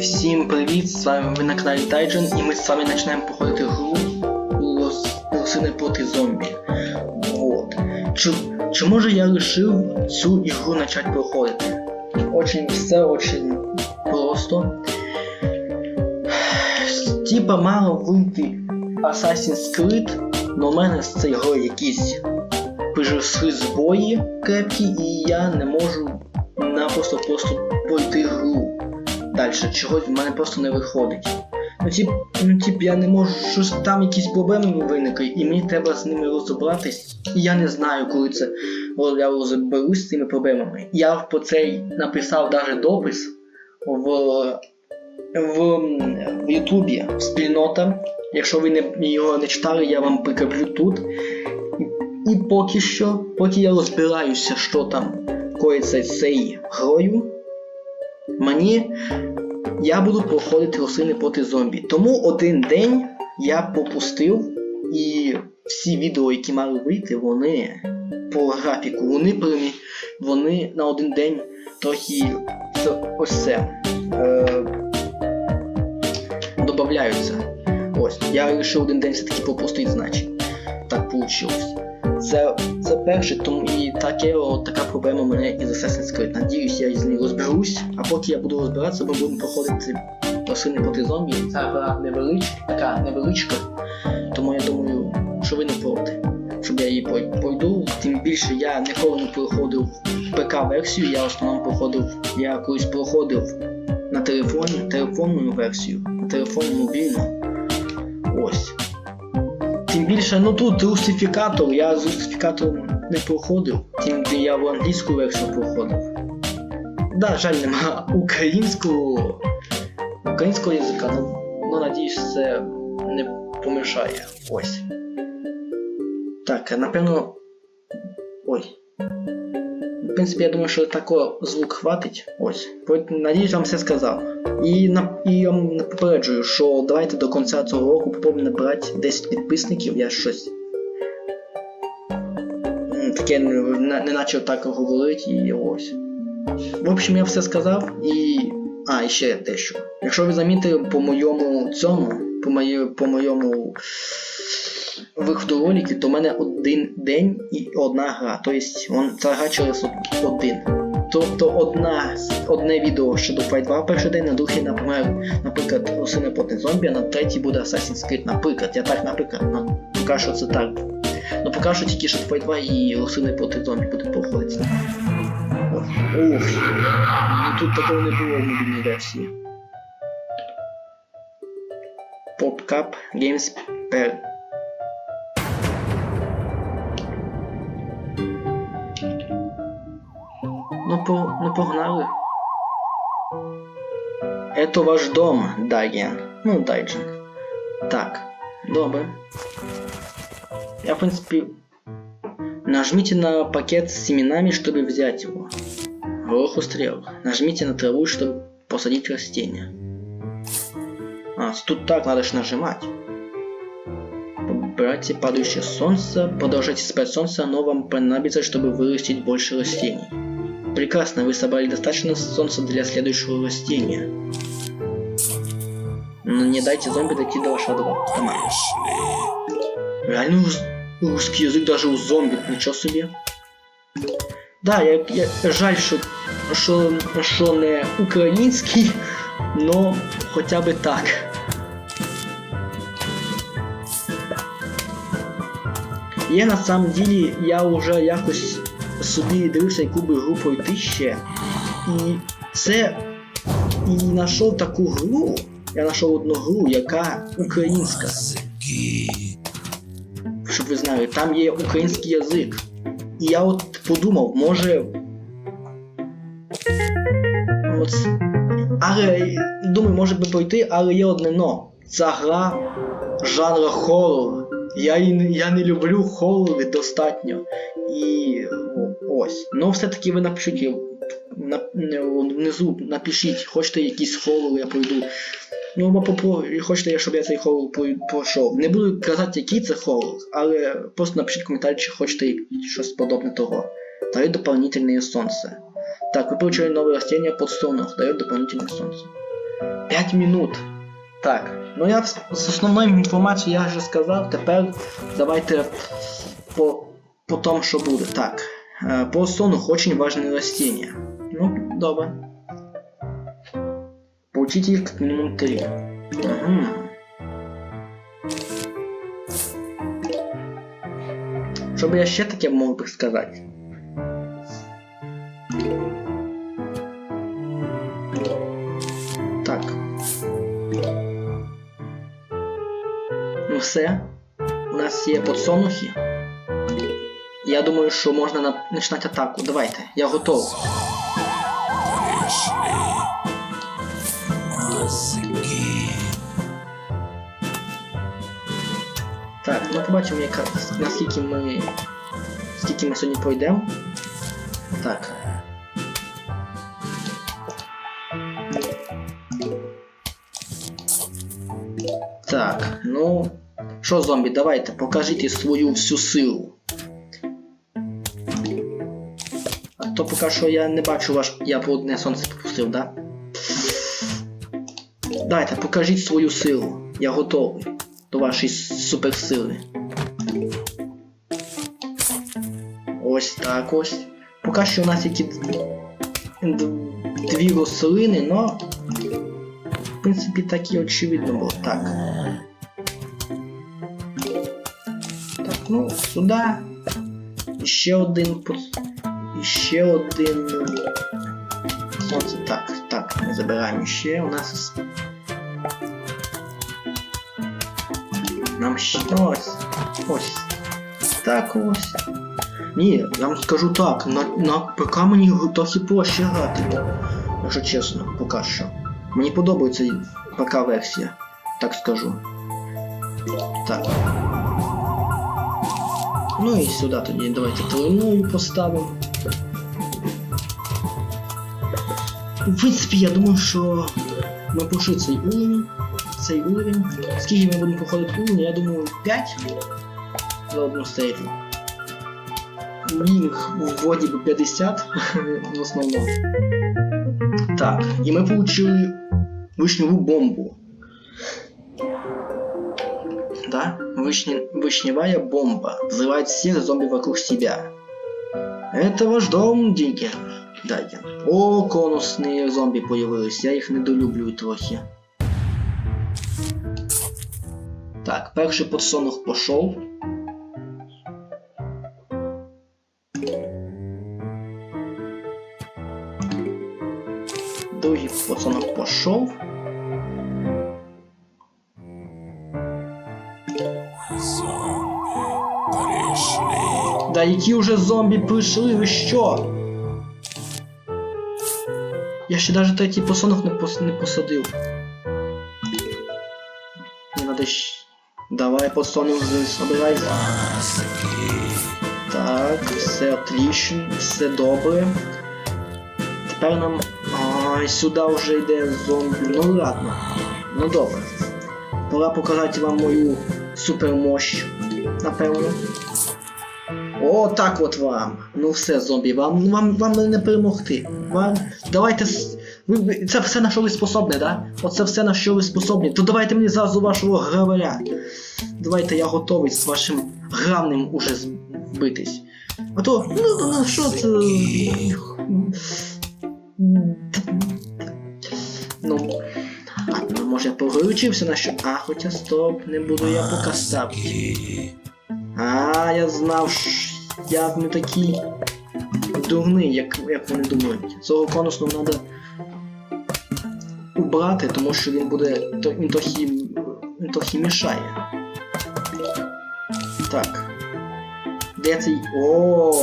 Всім привіт! З вами ви на каналі Тайджен і ми з вами починаємо проходити гру Лосини проти зомбі. Вот. Чи, чи може я вирішив цю ігру почати проходити? Очень все очень просто. Типа мало вийти Assassin's Creed, но у мене з цієї гри якісь приживсли збої крепкі, і я не можу напросто просто пройти гру. Далі чогось в мене просто не виходить. Ну тип, ну тип, я не можу, щось там якісь проблеми виникли, і мені треба з ними розібратись. Я не знаю, коли це я розберусь з цими проблемами. Я по цей написав навіть допис в в, в Ютубі спільнота. Якщо ви не, його не читали, я вам прикріплю тут. І, і поки що, поки я розбираюся, що там коїться з цією грою, мені я буду проходити рослини проти зомбі. Тому один день я пропустив, і всі відео, які мали вийти, вони по графіку, вони перемі... вони на один день трохи ось це е... додаються. Ось, я вирішив один день все-таки пропустити, значить. Так вийшло. Це це перше, тому і таке, от, така проблема мене із Assassin's Creed. Надіюсь, я з нею розберусь, а поки я буду розбиратися, ми будемо проходити рослини проти зомбі. Ця гра невеличка, така невеличка, тому я думаю, що ви не проти. Щоб я її пройду. Тим більше я ніколи не проходив ПК-версію, я в основному проходив, я колись проходив на телефоні, телефонну версію, на телефоні мобільну. Ось. Тим ну тут русифікатор, я з русифікатором не проходив, тим я в англійську версію проходив. Да, жаль, нема українського українського язика, ну, ну надіюсь, це не помішає. Ось. Так, напевно. Ой. Принципі, я думаю, що такого звук хватить. Ось. Надіюсь, вам все сказав. І на, і я вам попереджую, що давайте до кінця цього року попробуємо набирати 10 підписників, я щось. Таке не, начав так говорити і ось. В общем, я все сказав і. А, і ще дещо. Якщо ви замітили по моєму цьому, по моє, по моєму виходу ролики, то в мене один день і одна гра. Тобто ця гра через один. Тобто одна, одне відео щодо Fight 2 перший день, на другий, наприклад, Русини проти зомбі, а на третій буде Assassin's Creed, наприклад. Я так, наприклад, ну, поки що це так. Ну поки що тільки що Fight 2 і Русини проти зомбі буде проходити. Ух, ну тут такого не було в мобільній версії. PopCap Games per погнали. Это ваш дом, Дайген. Ну, Дайджен. Так, добре. Я, в принципе... Нажмите на пакет с семенами, чтобы взять его. Гороху стрел. Нажмите на траву, чтобы посадить растение. А, тут так надо же нажимать. Побирайте падающее солнце, продолжайте спать солнце, оно вам понадобится, чтобы вырастить больше растений. Прекрасно, вы собрали достаточно солнца для следующего растения. Но не дайте зомби дойти до вашего дома. Реально русский язык даже у зомби, ничего себе. Да, я, я жаль, що, що, що не український, но хоча б так. Я на самом деле, я уже якось собі дивився, яку би гру пройти ще. І це. І знайшов таку гру. Я знайшов одну гру, яка українська. Щоб ви знали, там є український язик. І я от подумав, може. От... Але думаю, може би пройти, але є одне но. Ця гра жанра хоррор. Я я не люблю хоррори достатньо. І ось. Ну все-таки ви напишіть на, внизу напишіть, хочете якийсь хоррор, я пройду. Ну, хочете, щоб я цей хоррор пройшов. Не буду казати, який це хоррор, але просто напишіть коментар, чи хочете щось подобне того. Дает дополнительное солнце. Так, вы получили новое растение под стонах, дает дополнительное солнце. 5 минут. Так, ну я з основною інформацією я вже сказав, тепер давайте по, по тому, що буде. Так. Э, По сонух очень важное растение. Ну, добре. Получите их как минимум 3. Угу. Що би я ще таке мог би сказати? Так. Ну все. У нас є подсолнухи. Я думаю, що можна на... починати атаку. Давайте, я готов. Так, ну побачимо, яка, наскільки ми. Скільки ми сьогодні пройдемо. Так. Так, ну. Що, зомбі, давайте, покажіть свою всю силу. То поки що я не бачу ваш. Я по одне сонце пропустив, да? Давайте, покажіть свою силу. Я готовий до вашої суперсили. Ось так ось. Поки що у нас які дві рослини, но в принципі так і очевидно було. Так. Так, ну, сюди. Ще один І ще один. Сонце. Так, так, ми забираємо ще. У нас Нам ще ось. Ось. Так ось. Ні, я вам скажу так, на, на ПК мені трохи проще грати. Якщо чесно, поки що. Мені подобається і ПК-версія, так скажу. Так. Ну і сюди тоді давайте тройною поставимо. В принципі, я думаю, що ми пройшли цей уровень. Цей уровень. Скільки ми будемо проходити уровень, я думаю, 5 за одну стежу. Їх вроді би 50 в основному. Так, і ми получили вишневу бомбу. Да? Вишне... Вишневая бомба. Взрывает всех зомби вокруг себя. Это ваш дом, Диггер. Дайген. О, конусні зомбі появились, я їх недолюблюю трохи. Так, перший подсонух пішов. Другий подсонух пішов. Зомби пришли. Да які вже зомбі прийшли, ви що? Я ще навіть третій посонок не, пос... не посадив. Мені надо ще... Давай посонок. Мозги. Так, все отлично, все добре. Тепер нам. Ай, сюди вже йде зомбі. Ну ладно. Ну добре. Пора показати вам мою супермощь, напевно. О, так от вам. Ну все, зомбі, вам вам, вам не перемогти. Вам. Давайте. Ви, це все на що ви способні, да? Оце все на що ви способні. То давайте мені зразу вашого граваря. Давайте я готовий з вашим гравним уже збитись. А то, ну, ну, що це. Ну. А, ну, може я погорючився на що. А, хоча стоп, не буду я поки ставити. А, я знав, я не такий дурний, як, як вони думають. Цього конусного треба убрати, тому що він буде. Він трохи. він трохи мішає. Так. Де цей. О,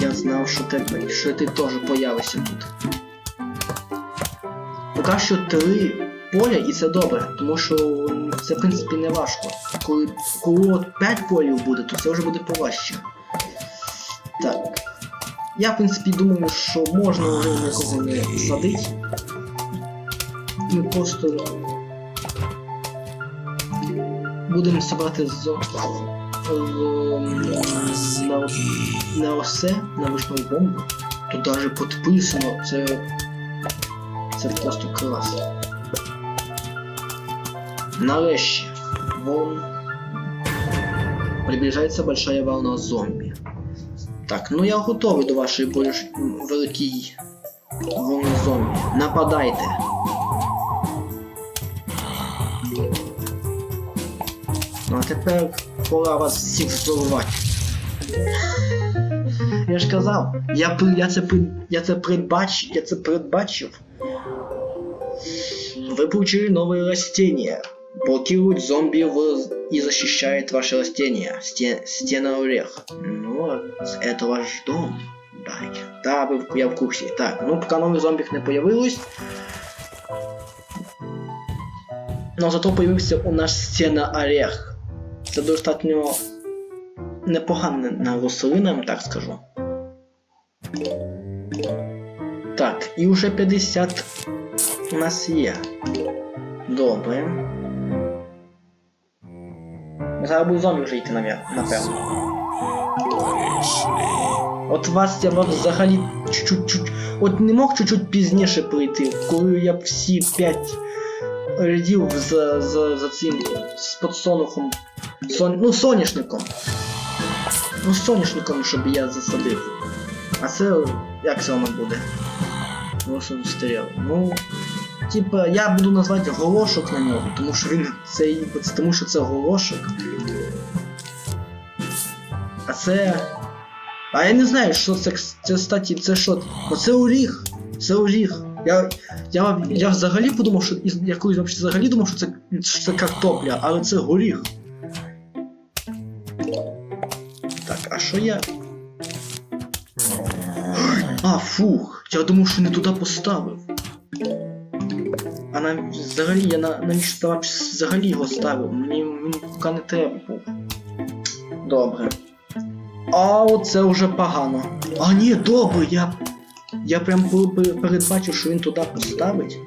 я знав, що ти, що ти теж появишся тут. Поки що три поля і це добре, тому що це в принципі не важко. Коли, коли от 5 полів буде, то це вже буде поважче. Я в принципі думаю, що можна вже нікого не садити. Ми просто будемо собрати з, з, на, осе, на вишневу бомбу. Тут навіть підписано, це. Це просто клас. Нарешті. Вон. Приближається большая волна зомбі. Так, ну я готовий до вашої більш великій зомбі. Нападайте. Ну а тепер пора вас всіх здорувати. Я ж казав, я, я, це, я це предбач, я це предбачив. Вы получили новые растения. Блокирует зомби в- и защищает ваши растения. Стен, стена орех. Ну, это ваш дом. Да, да ви, в- я в курсі. Так, ну поки нових зомбів не появилось. Но зато появився у нас стена орех. Це достатньо непогана рослина, я вам так скажу. Так, і вже 50 у нас є. Добре. Зараз буду зомбі вже йти, напевно. От вас я вас взагалі чуть-чуть. От не мог чуть-чуть пізніше прийти, коли я всі 5 рядів за, за, за цим з подсолнухом. Сон, ну, соняшником. Ну, соняшником, щоб я засадив. А це як це воно буде? Горошок стріл. Ну. Типа, я буду назвати горошок на нього, тому що він цей. Тому що це горошок. А це. А я не знаю, що це, це кстати, це що? Оце оріг. Це оріг. Я, я, я взагалі подумав, що я колись взагалі думав, що це, що це картопля, але це горіх. Так, а що я. А, фух, я думав, що не туди поставив. А на, взагалі я на, навіщо я взагалі його ставив? Мені, мені поки не треба був. Добре. А оце вже погано. А ні, добре, я. Я прям пер- пер- передбачив, що він туди поставить.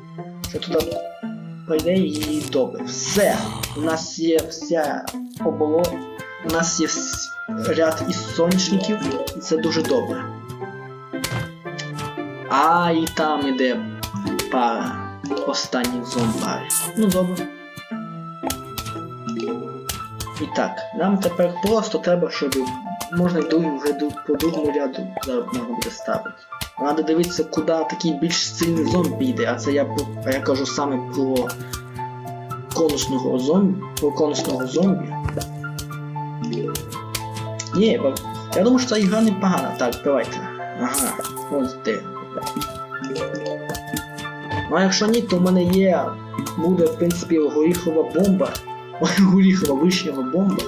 Що туди прийде і добре. Все. У нас є вся оболо. У нас є ряд із соняшників, і це дуже добре. А, і там іде пара останніх зомбарів. Ну добре. І так, нам тепер просто треба, щоб можна другим вже по другому ряду можна буде ставити. Треба дивитися, куди такий більш сильний зомбі йде, а це я, я кажу саме про конусного зомбі. Про конусного зомбі. Ні, я думаю, що ця ігра непогана. Так, давайте. Ага, ось де. Ну а якщо ні, то в мене є. Буде, в принципі, горіхова бомба. Горіхова вишнева бомба.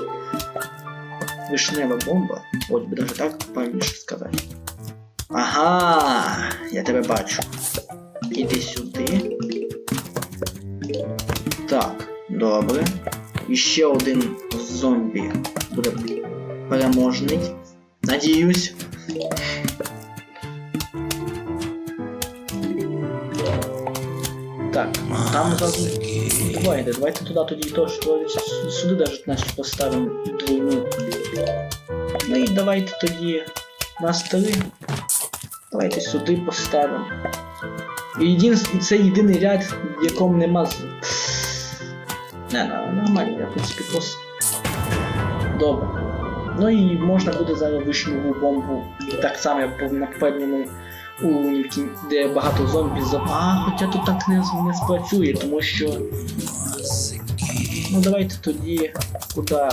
Вишнева бомба. От би даже так правильніше сказати. Ага, я тебе бачу. Іди сюди. Так, добре. І ще один зомбі буде переможний. Надіюсь. Так, там зразу Давайте, давайте туди тоді теж сюди навіть значить поставимо двойну. Ну і давайте тоді на столи. Давайте сюди поставимо. І, єдин, це єдиний ряд, в якому нема з. Не, не, нормально, я в принципі просто. Добре. Ну і можна буде зараз вишневу бомбу так само як на попередньому кін- де багато зомбі за. А, хоча тут так не, не спрацює, тому що. Ну давайте тоді куди?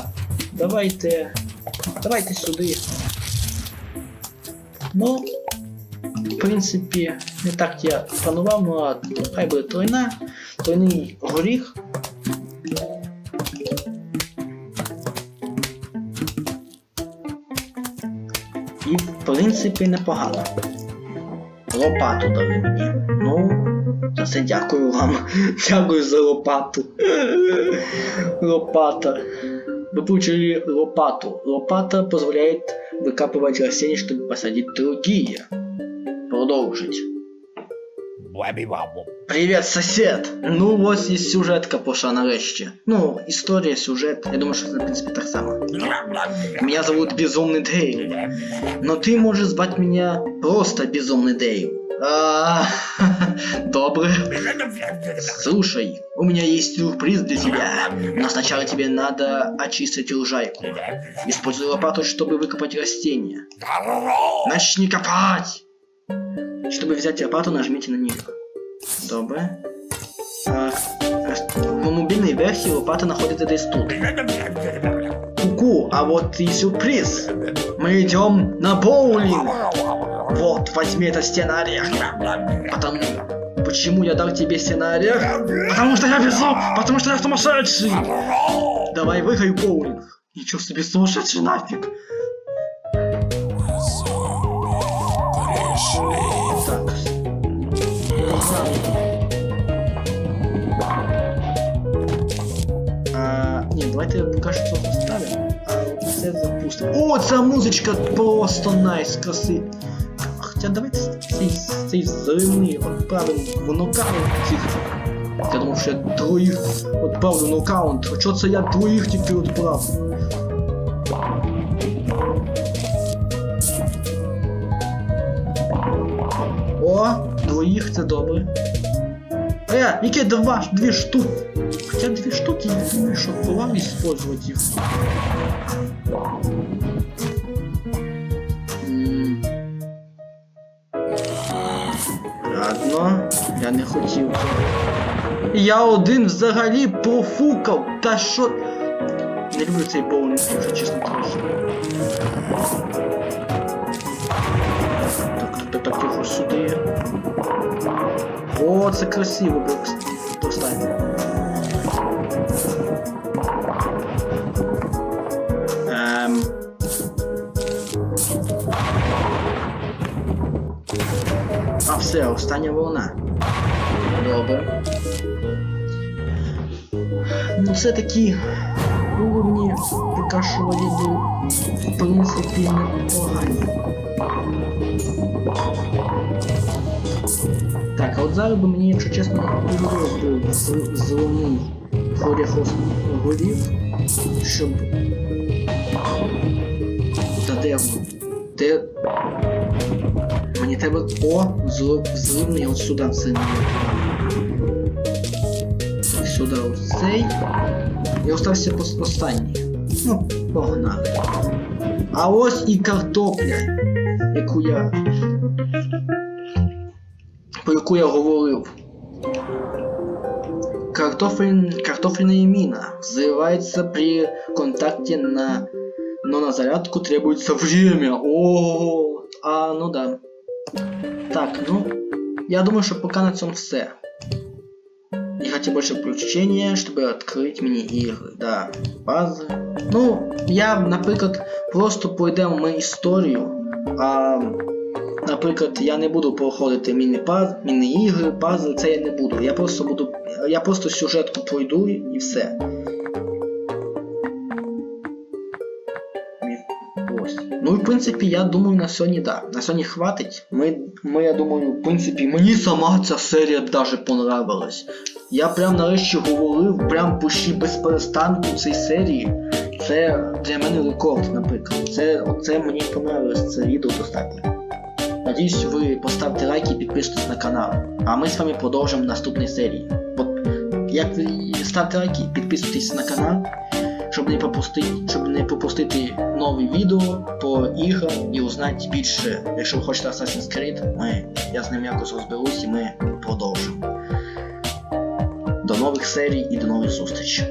Давайте. Давайте сюди. Ну, в принципі, не так я планував, ну а хай буде тройна, тройний горіх. І в принципі непогано. Лопату дали мені. Ну, за це дякую вам. Дякую за лопату. Лопата. Вы получили лопату. Лопата позволяет выкапывать растения, чтобы посадить другие. Продолжить Привет, сосед! Ну, ось і сюжетка пошла нарешті. Ну, історія, сюжет. Я думаю, що це, в принципі, так само. Меня зовут Безумный Дейв. Но ты можешь звать меня просто Безумный Дейв. А, Добре. Слушай, у меня есть сюрприз для тебя. Но сначала тебе надо очистить лужайку. Используй лопату, чтобы выкопать растения. Начни копать! Чтобы взять лопату, нажмите на нее. Добре. А, в мобільній версії лопата знаходиться десь тут. Ку-ку, а вот и сюрприз. Мы идем на боулинг. Вот, возьми это сценарий. Потому... Почему я дал тебе сценарий? Потому что я безум! Потому что я сумасшедший! Давай выиграй боулинг. Ничего себе сумасшедший нафиг. А, ні, давайте поки що це поставимо. А це запустимо. О, ця музичка просто найс, красива. Хоча давайте цей, цей взривний відправимо в нокаут цих. Я думав, що я двоїх відправлю в нокаут. А чого це я двоїх тільки відправив? О, двоїх це добре. Е, яке два, дві штуки? Хоча дві штуки, я думаю, що вам использовать їх. Ладно, я не хотів. Я один взагалі профукав. Та що. Не люблю цей боулінг, якщо чесно кажучи. О, це красиво було. Достань. Ем. А все, остання волна. Добре. Ну це такі уровні поки що валіду в принципі непогані. От зараз би мені, якщо чесно, був зелений хоріхос голів, щоб. Та де? Де. Мені треба. О! Зелений от сюди в цей. Сюди ось цей. І остався останній. Ну, погнали. А ось і картопля, яку я про яку я говорив. Картофель, картофельная мина взрывается при контакте на... Но на зарядку требуется время. О, а, ну да. Так, ну, я думаю, что пока на цьому все. Не хотел больше приключения, чтобы открыть мини-игры, да, базы. Ну, я, наприклад, просто пройдемо ми історію, а Наприклад, я не буду проходити міні-паз, міні-ігри, пазли, це я не буду. Я просто буду. Я просто сюжетку пройду і все. Ось. Ну і в принципі, я думаю, на сьогодні. Да. На сьогодні хватить. Ми, ми, я думаю, в принципі, мені сама ця серія даже понравилась. Я прям нарешті говорив, прям почти без перестанку цій серії. Це для мене рекорд, наприклад. Це, оце мені понравилось, це відео достатньо. Надіюсь, ви поставите лайк і підпишитесь на канал. А ми з вами продовжимо в наступній серії. Як ви ставте лайки, підписуйтесь на канал, щоб не пропустити, щоб не пропустити нові відео по іграм і узнати більше. Якщо ви хочете Assassin's Creed, ми, я з ним якось розберусь і ми продовжимо. До нових серій і до нових зустрічей.